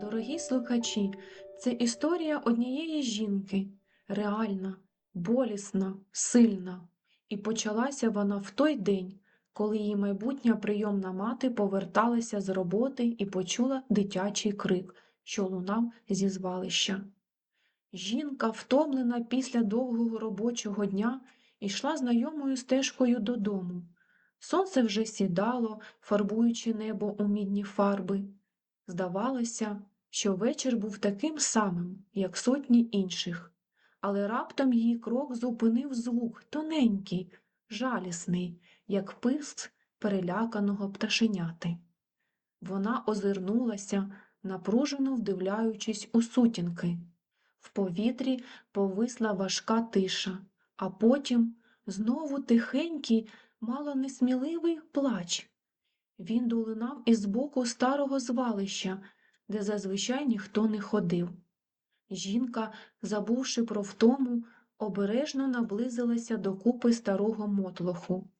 Дорогі слухачі, це історія однієї жінки, реальна, болісна, сильна. І почалася вона в той день, коли її майбутня прийомна мати поверталася з роботи і почула дитячий крик, що лунав зі звалища. Жінка, втомлена після довгого робочого дня, йшла знайомою стежкою додому. Сонце вже сідало, фарбуючи небо у мідні фарби. Здавалося, що вечір був таким самим, як сотні інших, але раптом її крок зупинив звук тоненький, жалісний, як писк переляканого пташеняти. Вона озирнулася, напружено вдивляючись у сутінки. В повітрі повисла важка тиша, а потім знову тихенький, мало несміливий плач. Він долинав із боку старого звалища, де зазвичай ніхто не ходив. Жінка, забувши про втому, обережно наблизилася до купи старого мотлоху.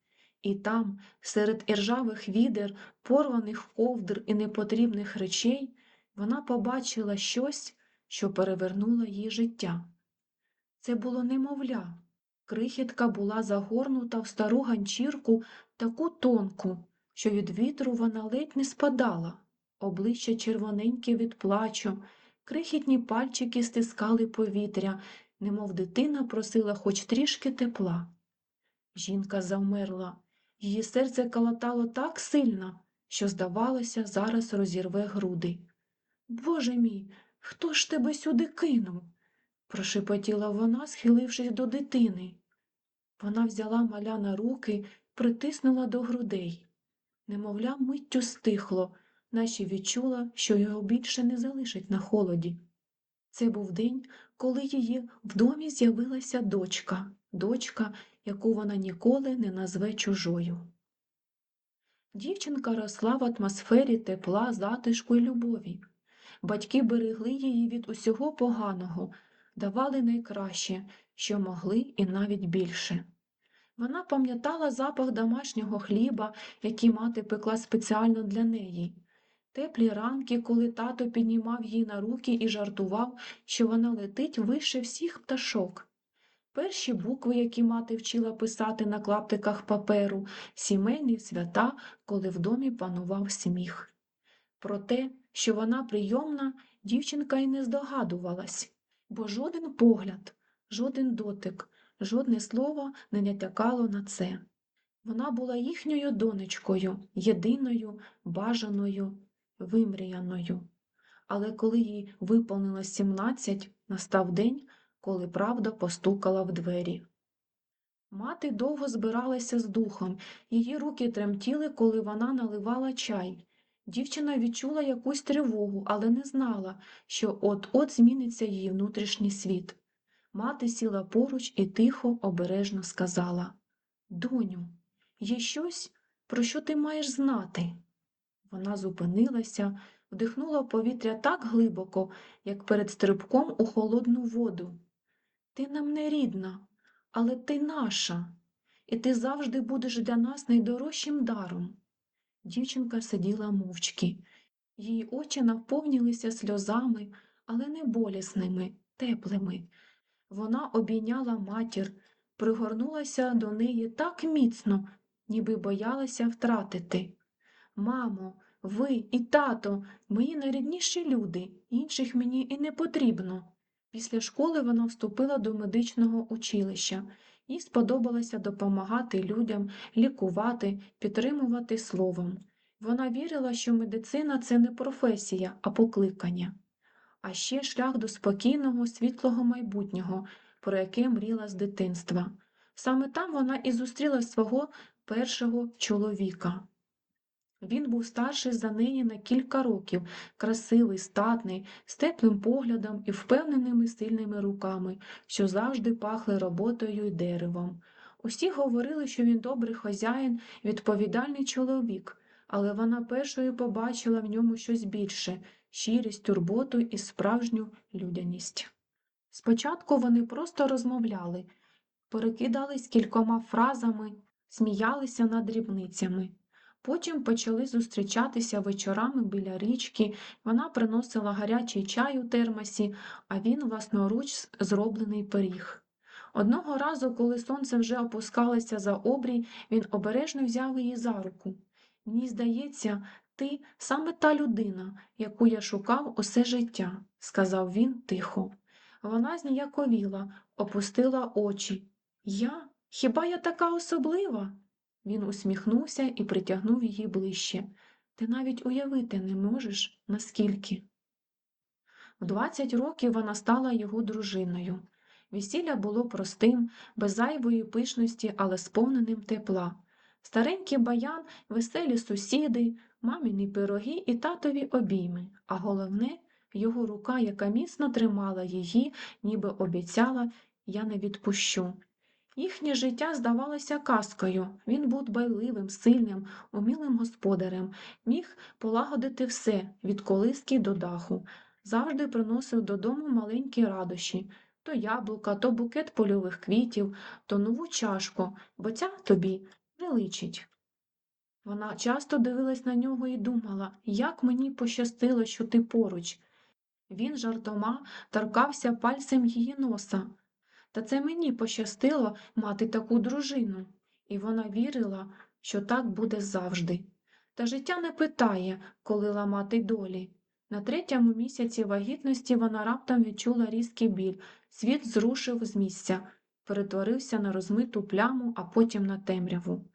І там, серед іржавих відер, порваних ковдр і непотрібних речей, вона побачила щось, що перевернуло її життя. Це було немовля. Крихітка була загорнута в стару ганчірку таку тонку, що від вітру вона ледь не спадала, обличчя червоненьке від плачу, крихітні пальчики стискали повітря, немов дитина просила хоч трішки тепла. Жінка завмерла, її серце калатало так сильно, що, здавалося, зараз розірве груди. Боже мій, хто ж тебе сюди кинув? прошепотіла вона, схилившись до дитини. Вона взяла маля на руки, притиснула до грудей. Немовля миттю стихло, наче відчула, що його більше не залишить на холоді. Це був день, коли її в домі з'явилася дочка, дочка, яку вона ніколи не назве чужою. Дівчинка росла в атмосфері тепла, затишку і любові. Батьки берегли її від усього поганого, давали найкраще, що могли, і навіть більше. Вона пам'ятала запах домашнього хліба, який мати пекла спеціально для неї, теплі ранки, коли тато піднімав її на руки і жартував, що вона летить вище всіх пташок. Перші букви, які мати вчила писати на клаптиках паперу, сімейні свята, коли в домі панував сміх. Про те, що вона прийомна, дівчинка й не здогадувалась, бо жоден погляд, жоден дотик, жодне слово не натякало на це. Вона була їхньою донечкою, єдиною, бажаною, вимріяною. Але коли їй виповнилось сімнадцять, настав день, коли правда постукала в двері. Мати довго збиралася з духом, її руки тремтіли, коли вона наливала чай. Дівчина відчула якусь тривогу, але не знала, що от-от зміниться її внутрішній світ. Мати сіла поруч і тихо, обережно сказала Доню, є щось, про що ти маєш знати? Вона зупинилася, вдихнула повітря так глибоко, як перед стрибком у холодну воду. Ти нам не рідна, але ти наша, і ти завжди будеш для нас найдорожчим даром. Дівчинка сиділа мовчки. Її очі наповнилися сльозами, але не болісними, теплими. Вона обійняла матір, пригорнулася до неї так міцно, ніби боялася втратити. Мамо, ви і тато, мої найрідніші люди, інших мені і не потрібно. Після школи вона вступила до медичного училища. Їй сподобалося допомагати людям, лікувати, підтримувати словом. Вона вірила, що медицина це не професія, а покликання, а ще шлях до спокійного, світлого майбутнього, про яке мріла з дитинства. Саме там вона і зустріла свого першого чоловіка. Він був старший за неї на кілька років, красивий, статний, з теплим поглядом і впевненими сильними руками, що завжди пахли роботою й деревом. Усі говорили, що він добрий хазяїн, відповідальний чоловік, але вона першою побачила в ньому щось більше щирість, турботу і справжню людяність. Спочатку вони просто розмовляли, перекидались кількома фразами, сміялися над дрібницями. Потім почали зустрічатися вечорами біля річки, вона приносила гарячий чай у термосі, а він власноруч зроблений пиріг. Одного разу, коли сонце вже опускалося за обрій, він обережно взяв її за руку. Мені здається, ти саме та людина, яку я шукав усе життя, сказав він тихо. Вона зніяковіла, опустила очі. Я? Хіба я така особлива? Він усміхнувся і притягнув її ближче. Ти навіть уявити не можеш, наскільки. В 20 років вона стала його дружиною. Весілля було простим, без зайвої пишності, але сповненим тепла. Старенький баян, веселі сусіди, маміні пироги і татові обійми, а головне його рука, яка міцно тримала її, ніби обіцяла я не відпущу. Їхнє життя здавалося казкою. Він був байливим, сильним, умілим господарем, міг полагодити все від колиски до даху, завжди приносив додому маленькі радощі то яблука, то букет польових квітів, то нову чашку, бо ця тобі не личить. Вона часто дивилась на нього і думала, як мені пощастило, що ти поруч. Він жартома торкався пальцем її носа. Та це мені пощастило мати таку дружину, і вона вірила, що так буде завжди. Та життя не питає, коли ламати долі. На третьому місяці вагітності вона раптом відчула різкий біль, світ зрушив з місця, перетворився на розмиту пляму, а потім на темряву.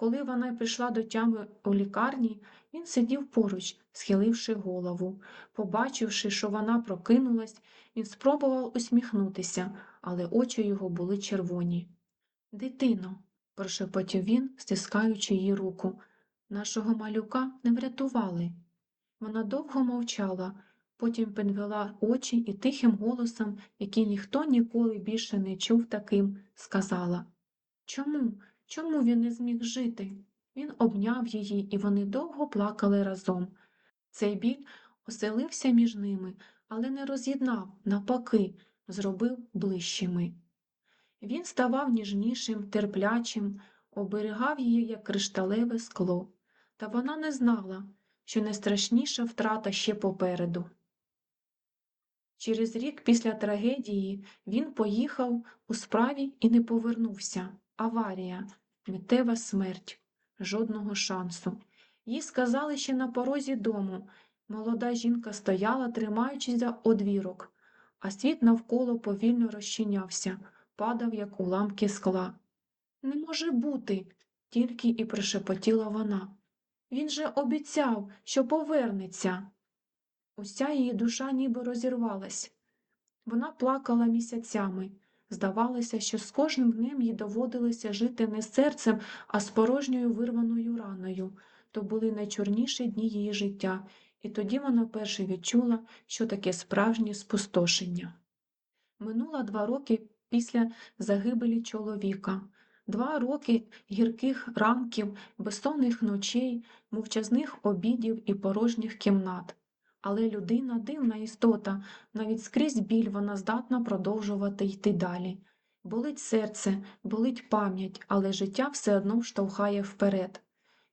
Коли вона прийшла до тями у лікарні, він сидів поруч, схиливши голову. Побачивши, що вона прокинулась, він спробував усміхнутися, але очі його були червоні. Дитино, прошепотів він, стискаючи її руку, нашого малюка не врятували. Вона довго мовчала, потім підвела очі і тихим голосом, який ніхто ніколи більше не чув таким, сказала Чому? Чому він не зміг жити? Він обняв її, і вони довго плакали разом. Цей біль оселився між ними, але не роз'єднав, навпаки, зробив ближчими. Він ставав ніжнішим, терплячим, оберігав її, як кришталеве скло, та вона не знала, що найстрашніша втрата ще попереду. Через рік після трагедії він поїхав у справі і не повернувся. Аварія, миттєва смерть, жодного шансу. Їй сказали ще на порозі дому. Молода жінка стояла, тримаючись за одвірок, а світ навколо повільно розчинявся, падав, як уламки скла. Не може бути, тільки і прошепотіла вона. Він же обіцяв, що повернеться. Уся її душа ніби розірвалась. Вона плакала місяцями. Здавалося, що з кожним днем їй доводилося жити не серцем, а з порожньою вирваною раною. То були найчорніші дні її життя, і тоді вона вперше відчула, що таке справжнє спустошення. Минуло два роки після загибелі чоловіка, два роки гірких ранків, безсонних ночей, мовчазних обідів і порожніх кімнат. Але людина дивна істота, навіть скрізь біль вона здатна продовжувати йти далі. Болить серце, болить пам'ять, але життя все одно штовхає вперед.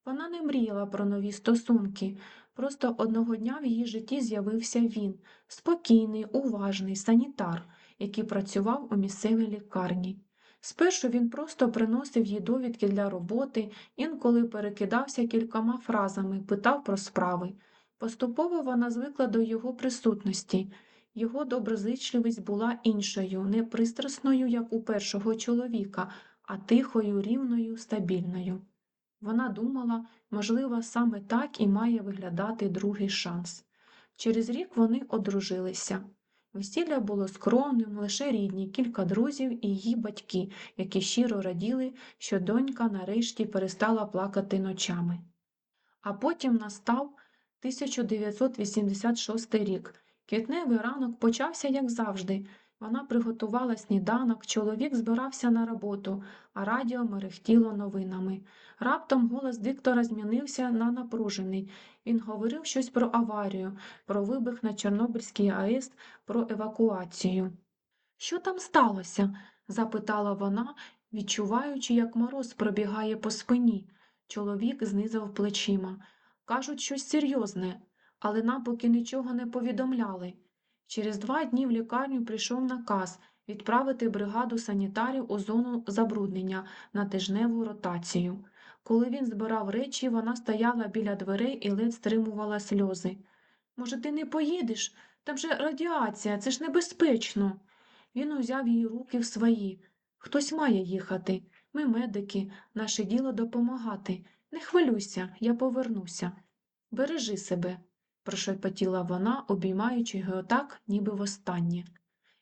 Вона не мріяла про нові стосунки, просто одного дня в її житті з'явився він, спокійний, уважний санітар, який працював у місцевій лікарні. Спершу він просто приносив їй довідки для роботи, інколи перекидався кількома фразами, питав про справи. Поступово вона звикла до його присутності. Його доброзичливість була іншою, не пристрасною, як у першого чоловіка, а тихою, рівною, стабільною. Вона думала, можливо, саме так і має виглядати другий шанс. Через рік вони одружилися. Весілля було скромним, лише рідні, кілька друзів і її батьки, які щиро раділи, що донька нарешті перестала плакати ночами. А потім настав 1986 рік. Квітневий ранок почався, як завжди. Вона приготувала сніданок, чоловік збирався на роботу, а радіо мерехтіло новинами. Раптом голос диктора змінився на напружений. Він говорив щось про аварію, про вибух на Чорнобильській АЕС, про евакуацію. Що там сталося? запитала вона. Відчуваючи, як мороз пробігає по спині, чоловік знизав плечима. Кажуть, щось серйозне, але нам поки нічого не повідомляли. Через два дні в лікарню прийшов наказ відправити бригаду санітарів у зону забруднення на тижневу ротацію. Коли він збирав речі, вона стояла біля дверей і ледь стримувала сльози. Може, ти не поїдеш? Там же радіація, це ж небезпечно. Він узяв її руки в свої. Хтось має їхати. Ми медики, наше діло допомагати. Не хвилюйся, я повернуся. Бережи себе, прошепотіла вона, обіймаючи його так, ніби востаннє.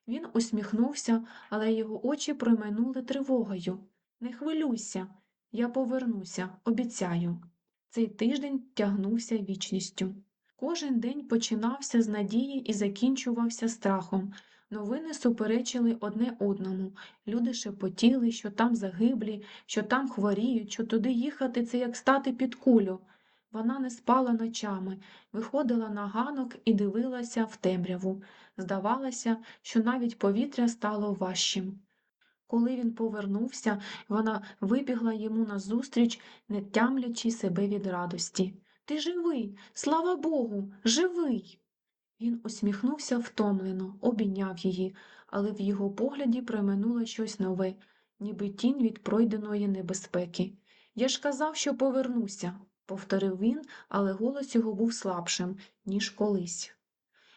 Він усміхнувся, але його очі промайнули тривогою. Не хвилюйся, я повернуся, обіцяю. Цей тиждень тягнувся вічністю. Кожен день починався з надії і закінчувався страхом. Новини суперечили одне одному. Люди шепотіли, що там загиблі, що там хворіють, що туди їхати це як стати під кулю. Вона не спала ночами, виходила на ганок і дивилася в темряву. Здавалося, що навіть повітря стало важчим. Коли він повернувся, вона вибігла йому назустріч, не тямлячи себе від радості. Ти живий, слава Богу, живий. Він усміхнувся втомлено, обійняв її, але в його погляді проминуло щось нове, ніби тінь від пройденої небезпеки. Я ж казав, що повернуся, повторив він, але голос його був слабшим, ніж колись.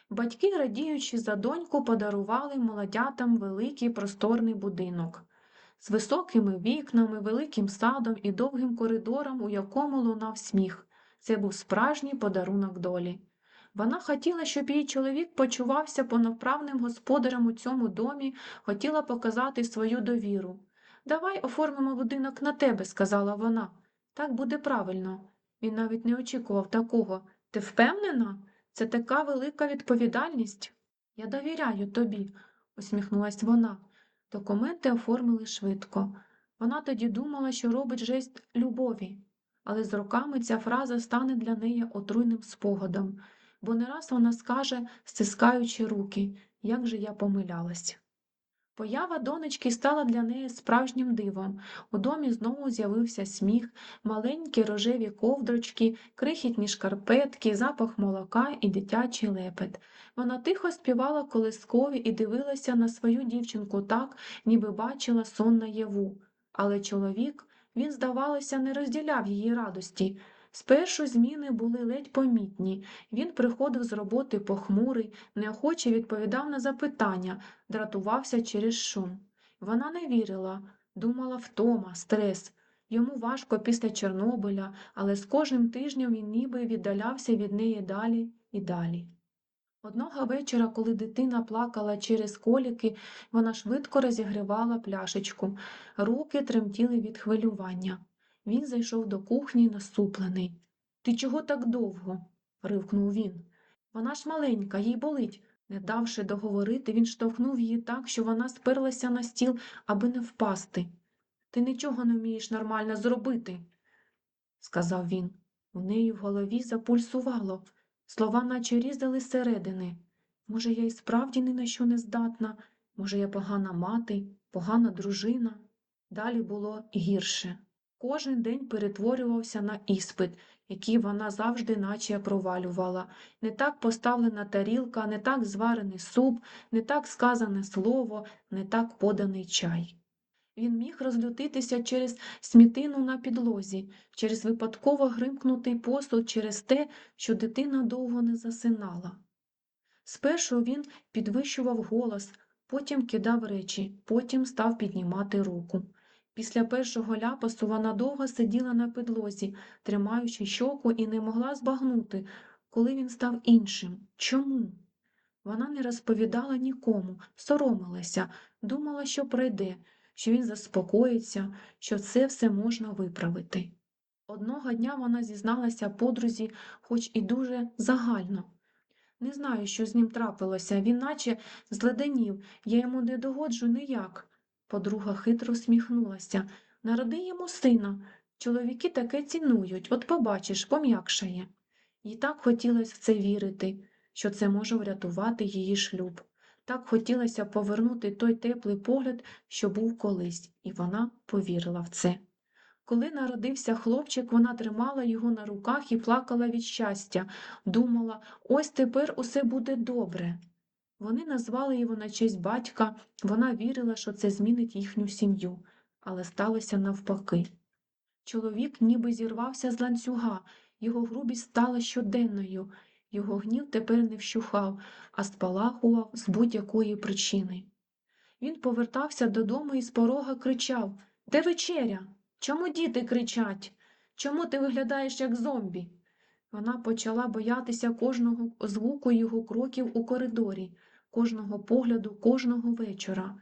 Батьки, радіючи за доньку, подарували молодятам великий просторний будинок з високими вікнами, великим садом і довгим коридором, у якому лунав сміх. Це був справжній подарунок долі. Вона хотіла, щоб її чоловік почувався повноправним господарем у цьому домі, хотіла показати свою довіру. Давай оформимо будинок на тебе, сказала вона. Так буде правильно. Він навіть не очікував такого. Ти впевнена? Це така велика відповідальність. Я довіряю тобі, усміхнулась вона. Документи оформили швидко. Вона тоді думала, що робить жест любові, але з роками ця фраза стане для неї отруйним спогадом, бо не раз вона скаже, стискаючи руки, як же я помилялась. Поява донечки стала для неї справжнім дивом. У домі знову з'явився сміх, маленькі рожеві ковдрочки, крихітні шкарпетки, запах молока і дитячий лепет. Вона тихо співала колискові і дивилася на свою дівчинку так, ніби бачила сон наяву. Але чоловік, він, здавалося, не розділяв її радості. Спершу зміни були ледь помітні. Він приходив з роботи похмурий, неохоче відповідав на запитання, дратувався через шум. Вона не вірила, думала втома, стрес. Йому важко після Чорнобиля, але з кожним тижнем він ніби віддалявся від неї далі і далі. Одного вечора, коли дитина плакала через коліки, вона швидко розігрівала пляшечку, руки тремтіли від хвилювання. Він зайшов до кухні насуплений. Ти чого так довго? ривкнув він. Вона ж маленька, їй болить. Не давши договорити, він штовхнув її так, що вона сперлася на стіл, аби не впасти. Ти нічого не вмієш нормально зробити, сказав він. У неї в голові запульсувало. Слова наче різали зсередини. Може, я і справді ні на що не здатна, може, я погана мати, погана дружина. Далі було гірше. Кожен день перетворювався на іспит, який вона завжди наче провалювала. Не так поставлена тарілка, не так зварений суп, не так сказане слово, не так поданий чай. Він міг розлютитися через смітину на підлозі, через випадково гримкнутий посуд, через те, що дитина довго не засинала. Спершу він підвищував голос, потім кидав речі, потім став піднімати руку. Після першого ляпасу вона довго сиділа на підлозі, тримаючи щоку, і не могла збагнути, коли він став іншим. Чому? Вона не розповідала нікому, соромилася, думала, що пройде, що він заспокоїться, що це все можна виправити. Одного дня вона зізналася подрузі, хоч і дуже загально. Не знаю, що з ним трапилося, він наче зледенів, я йому не догоджу ніяк. Подруга хитро усміхнулася. Народи йому сина. Чоловіки таке цінують, от побачиш, пом'якшає. Їй так хотілося в це вірити, що це може врятувати її шлюб. Так хотілося повернути той теплий погляд, що був колись, і вона повірила в це. Коли народився хлопчик, вона тримала його на руках і плакала від щастя, думала, ось тепер усе буде добре. Вони назвали його на честь батька, вона вірила, що це змінить їхню сім'ю, але сталося навпаки. Чоловік ніби зірвався з ланцюга, його грубість стала щоденною, його гнів тепер не вщухав, а спалахував з будь-якої причини. Він повертався додому і з порога кричав Де вечеря? Чому діти кричать? Чому ти виглядаєш як зомбі? Вона почала боятися кожного звуку його кроків у коридорі, кожного погляду, кожного вечора.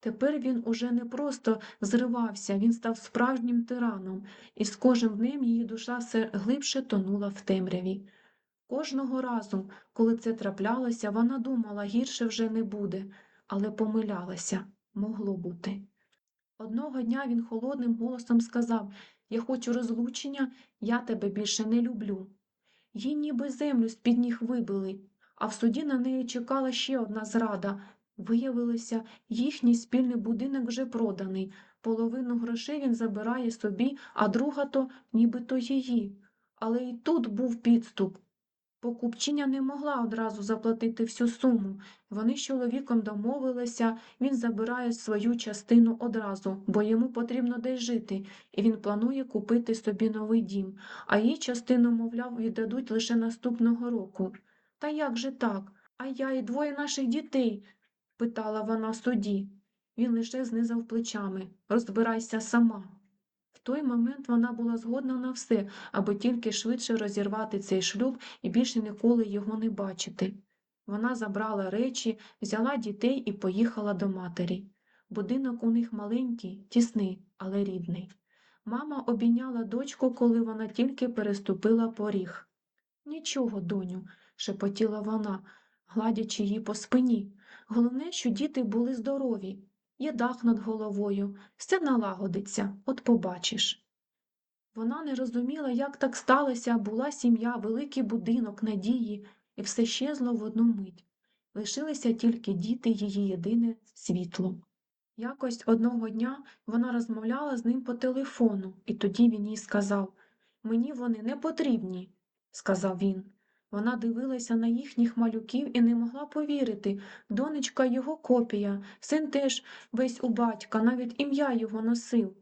Тепер він уже не просто зривався, він став справжнім тираном, і з кожним днем її душа все глибше тонула в темряві. Кожного разу, коли це траплялося, вона думала, гірше вже не буде, але помилялася, могло бути. Одного дня він холодним голосом сказав Я хочу розлучення, я тебе більше не люблю. Їй ніби землю з-під ніг вибили, а в суді на неї чекала ще одна зрада. Виявилося, їхній спільний будинок вже проданий. Половину грошей він забирає собі, а друга то нібито її. Але і тут був підступ. Покупчиня не могла одразу заплатити всю суму. Вони з чоловіком домовилися, він забирає свою частину одразу, бо йому потрібно десь жити, і він планує купити собі новий дім, а їй частину, мовляв, віддадуть лише наступного року. Та як же так? А я і двоє наших дітей? питала вона в суді. Він лише знизав плечами. Розбирайся сама. В той момент вона була згодна на все, аби тільки швидше розірвати цей шлюб і більше ніколи його не бачити. Вона забрала речі, взяла дітей і поїхала до матері. Будинок у них маленький, тісний, але рідний. Мама обійняла дочку, коли вона тільки переступила поріг. Нічого, доню, шепотіла вона, гладячи її по спині. Головне, що діти були здорові. Є дах над головою, все налагодиться, от побачиш. Вона не розуміла, як так сталося, була сім'я, великий будинок, надії, і все щезло в одну мить. Лишилися тільки діти, її єдине світло. Якось одного дня вона розмовляла з ним по телефону, і тоді він їй сказав Мені вони не потрібні, сказав він. Вона дивилася на їхніх малюків і не могла повірити. Донечка його копія, син теж весь у батька, навіть ім'я його носив.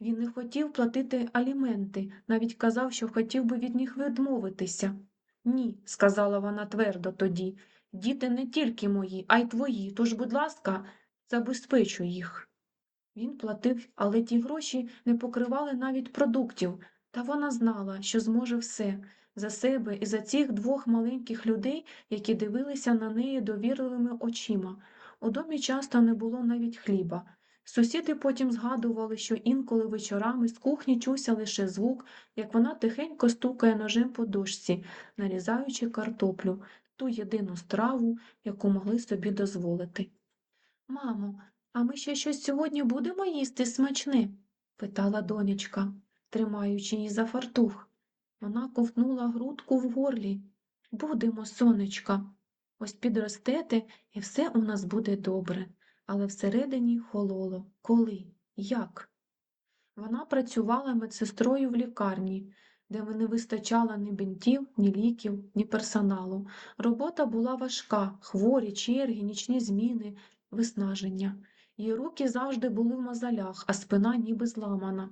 Він не хотів платити аліменти, навіть казав, що хотів би від них відмовитися. Ні, сказала вона твердо тоді, діти не тільки мої, а й твої, тож, будь ласка, забезпечу їх. Він платив, але ті гроші не покривали навіть продуктів, та вона знала, що зможе все за себе і за цих двох маленьких людей, які дивилися на неї довірливими очима. У домі часто не було навіть хліба. Сусіди потім згадували, що інколи вечорами з кухні чувся лише звук, як вона тихенько стукає ножем по дошці, нарізаючи картоплю, ту єдину страву, яку могли собі дозволити. Мамо, а ми ще щось сьогодні будемо їсти смачне? питала донечка, тримаючи її за фартух. Вона ковтнула грудку в горлі. Будемо, сонечка. Ось підростете, і все у нас буде добре. Але всередині хололо. Коли? Як? Вона працювала медсестрою в лікарні, де не вистачало ні бинтів, ні ліків, ні персоналу. Робота була важка, хворі, черги, нічні зміни, виснаження. Її руки завжди були в мозолях, а спина ніби зламана.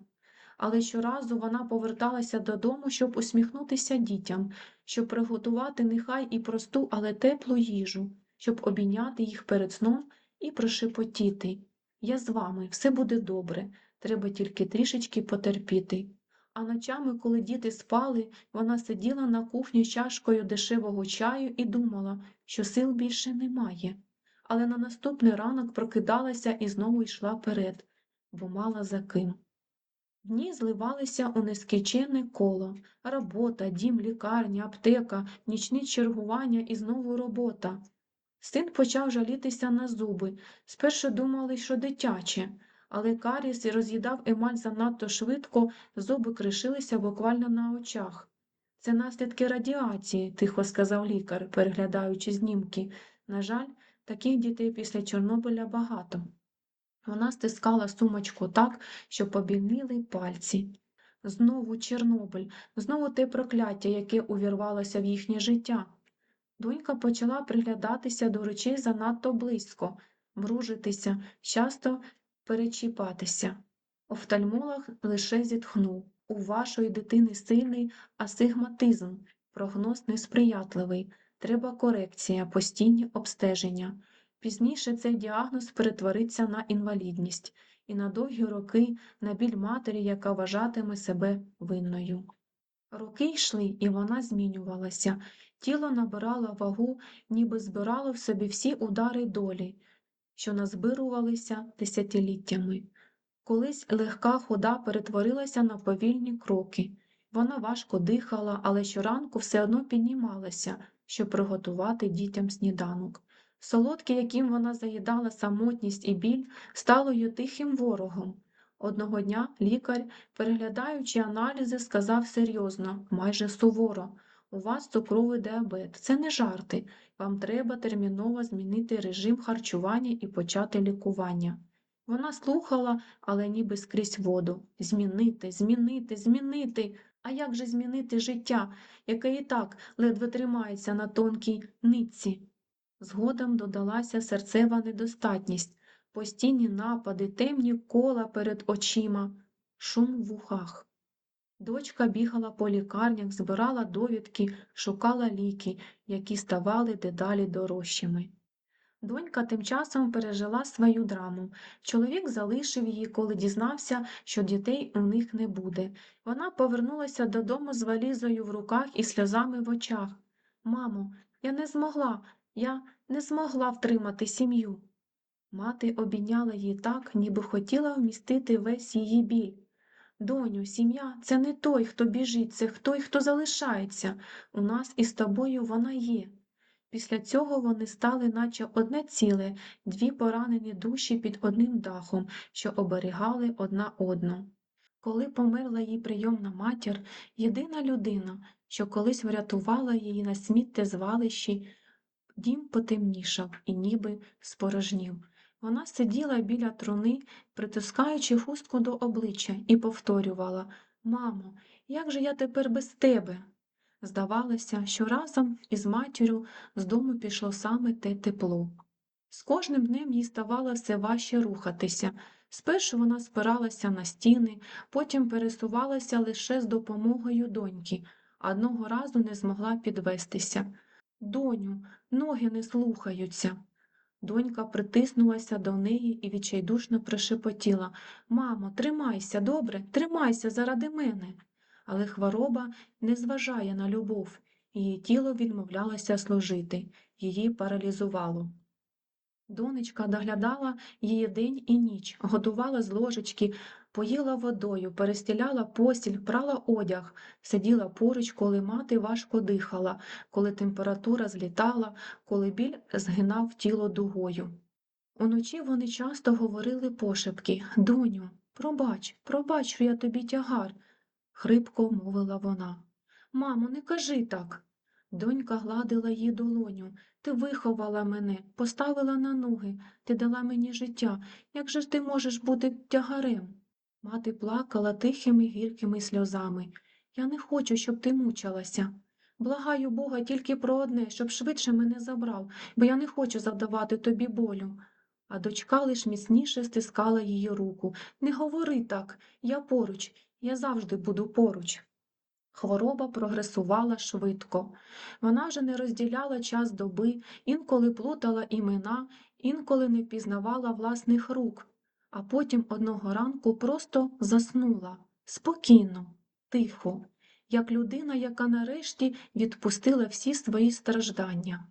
Але щоразу вона поверталася додому, щоб усміхнутися дітям, щоб приготувати нехай і просту, але теплу їжу, щоб обійняти їх перед сном і прошепотіти. Я з вами, все буде добре, треба тільки трішечки потерпіти. А ночами, коли діти спали, вона сиділа на кухні чашкою дешевого чаю і думала, що сил більше немає. Але на наступний ранок прокидалася і знову йшла перед, бо мала за ким. Дні зливалися у нескінченне коло робота, дім, лікарня, аптека, нічні чергування і знову робота. Син почав жалітися на зуби. Спершу думали, що дитяче, але каріс роз'їдав емаль занадто швидко, зуби кришилися буквально на очах. Це наслідки радіації, тихо сказав лікар, переглядаючи знімки. На жаль, Таких дітей після Чорнобиля багато. Вона стискала сумочку так, що побільніли пальці. Знову Чорнобиль, знову те прокляття, яке увірвалося в їхнє життя. Донька почала приглядатися до речей занадто близько, мружитися, часто перечіпатися. Офтальмолог лише зітхнув. У вашої дитини сильний астигматизм, прогноз несприятливий, треба корекція, постійні обстеження. Пізніше цей діагноз перетвориться на інвалідність і на довгі роки на біль матері, яка вважатиме себе винною. Роки йшли, і вона змінювалася. Тіло набирало вагу, ніби збирало в собі всі удари долі, що назбирувалися десятиліттями. Колись легка хода перетворилася на повільні кроки. Вона важко дихала, але щоранку все одно піднімалася, щоб приготувати дітям сніданок. Солодке, яким вона заїдала самотність і біль, стало її тихим ворогом. Одного дня лікар, переглядаючи аналізи, сказав серйозно, майже суворо, у вас цукровий діабет, це не жарти, вам треба терміново змінити режим харчування і почати лікування. Вона слухала, але ніби скрізь воду. Змінити, змінити, змінити. А як же змінити життя, яке і так ледве тримається на тонкій нитці? Згодом додалася серцева недостатність, постійні напади, темні кола перед очима, шум в вухах. Дочка бігала по лікарнях, збирала довідки, шукала ліки, які ставали дедалі дорожчими. Донька тим часом пережила свою драму. Чоловік залишив її, коли дізнався, що дітей у них не буде. Вона повернулася додому з валізою в руках і сльозами в очах. Мамо, я не змогла, я не змогла втримати сім'ю. Мати обійняла її так, ніби хотіла вмістити весь її біль. Доню, сім'я це не той, хто біжить, це той, хто залишається. У нас із тобою вона є. Після цього вони стали наче одне ціле, дві поранені душі під одним дахом, що оберігали одна одну. Коли померла її прийомна матір, єдина людина, що колись врятувала її на сміттєзвалищі, дім потемнішав і ніби спорожнів. Вона сиділа біля труни, притискаючи хустку до обличчя, і повторювала Мамо, як же я тепер без тебе? Здавалося, що разом із матір'ю з дому пішло саме те тепло. З кожним днем їй ставало все важче рухатися. Спершу вона спиралася на стіни, потім пересувалася лише з допомогою доньки, одного разу не змогла підвестися. Доню, ноги не слухаються. Донька притиснулася до неї і відчайдушно прошепотіла Мамо, тримайся, добре, тримайся заради мене. Але хвороба не зважає на любов, її тіло відмовлялося служити, її паралізувало. Донечка доглядала її день і ніч, готувала з ложечки, поїла водою, перестіляла постіль, прала одяг, сиділа поруч, коли мати важко дихала, коли температура злітала, коли біль згинав тіло дугою. Уночі вони часто говорили пошепки Доню, пробач, пробач, що я тобі тягар, хрипко мовила вона. Мамо, не кажи так. Донька гладила її долоню. Ти виховала мене, поставила на ноги, ти дала мені життя. Як же ж ти можеш бути тягарем? Мати плакала тихими гіркими сльозами. Я не хочу, щоб ти мучилася. Благаю Бога тільки про одне, щоб швидше мене забрав, бо я не хочу завдавати тобі болю. А дочка лиш міцніше стискала її руку. Не говори так, я поруч, я завжди буду поруч. Хвороба прогресувала швидко. Вона вже не розділяла час доби, інколи плутала імена, інколи не впізнавала власних рук, а потім одного ранку просто заснула спокійно, тихо, як людина, яка нарешті відпустила всі свої страждання.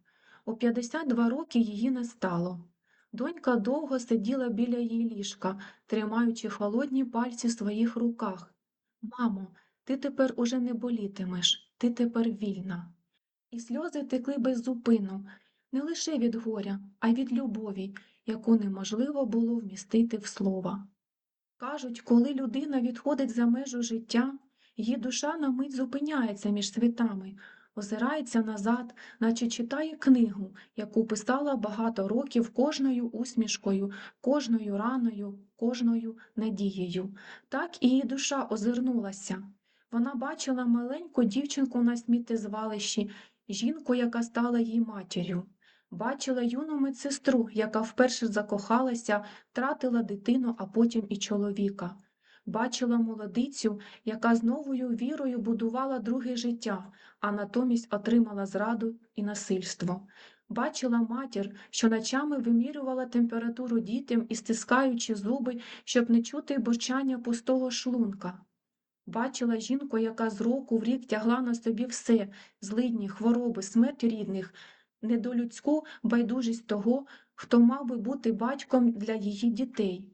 У 52 роки її не стало. Донька довго сиділа біля її ліжка, тримаючи холодні пальці в своїх руках. Мамо, ти тепер уже не болітимеш, ти тепер вільна. І сльози текли без зупину, не лише від горя, а й від любові, яку неможливо було вмістити в слова. Кажуть, коли людина відходить за межу життя, її душа на мить зупиняється між світами, озирається назад, наче читає книгу, яку писала багато років кожною усмішкою, кожною раною, кожною надією. Так і її душа озирнулася. Вона бачила маленьку дівчинку на сміттєзвалищі, жінку, яка стала їй матір'ю. Бачила юну медсестру, яка вперше закохалася, втратила дитину, а потім і чоловіка. Бачила молодицю, яка з новою вірою будувала друге життя, а натомість отримала зраду і насильство. Бачила матір, що ночами вимірювала температуру дітям і стискаючи зуби, щоб не чути бурчання пустого шлунка. Бачила жінку, яка з року в рік тягла на собі все злидні, хвороби, смерть рідних, недолюдську байдужість того, хто мав би бути батьком для її дітей.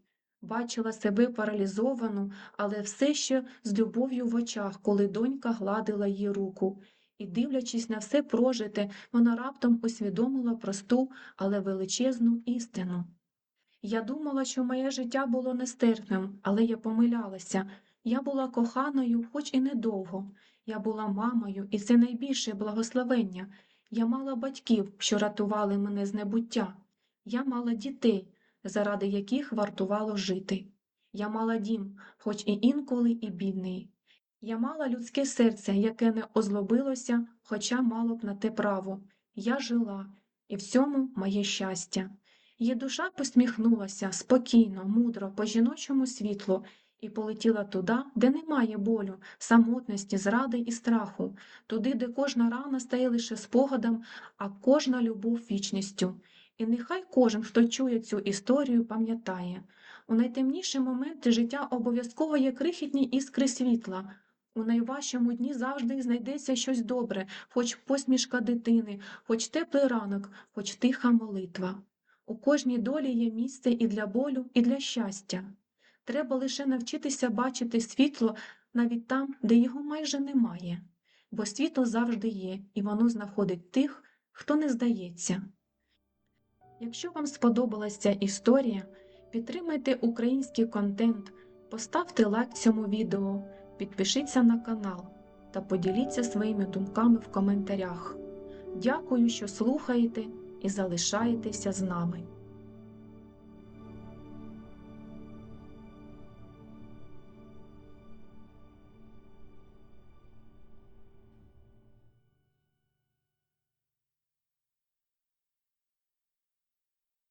Бачила себе паралізовану, але все ще з любов'ю в очах, коли донька гладила її руку. І, дивлячись на все прожите, вона раптом усвідомила просту, але величезну істину. Я думала, що моє життя було нестерпним, але я помилялася. Я була коханою, хоч і недовго. Я була мамою, і це найбільше благословення. Я мала батьків, що рятували мене з небуття. Я мала дітей, заради яких вартувало жити. Я мала дім, хоч і інколи і бідний. Я мала людське серце, яке не озлобилося, хоча мало б на те право. Я жила, і в цьому моє щастя. Її душа посміхнулася спокійно, мудро, по жіночому світлу, і полетіла туди, де немає болю, самотності, зради і страху, туди, де кожна рана стає лише спогадом, а кожна любов вічністю. І нехай кожен, хто чує цю історію, пам'ятає у найтемніші моменти життя обов'язково є крихітні іскри світла. У найважчому дні завжди знайдеться щось добре, хоч посмішка дитини, хоч теплий ранок, хоч тиха молитва. У кожній долі є місце і для болю, і для щастя. Треба лише навчитися бачити світло навіть там, де його майже немає, бо світло завжди є, і воно знаходить тих, хто не здається. Якщо вам сподобалася ця історія, підтримайте український контент, поставте лайк цьому відео, підпишіться на канал та поділіться своїми думками в коментарях. Дякую, що слухаєте і залишаєтеся з нами.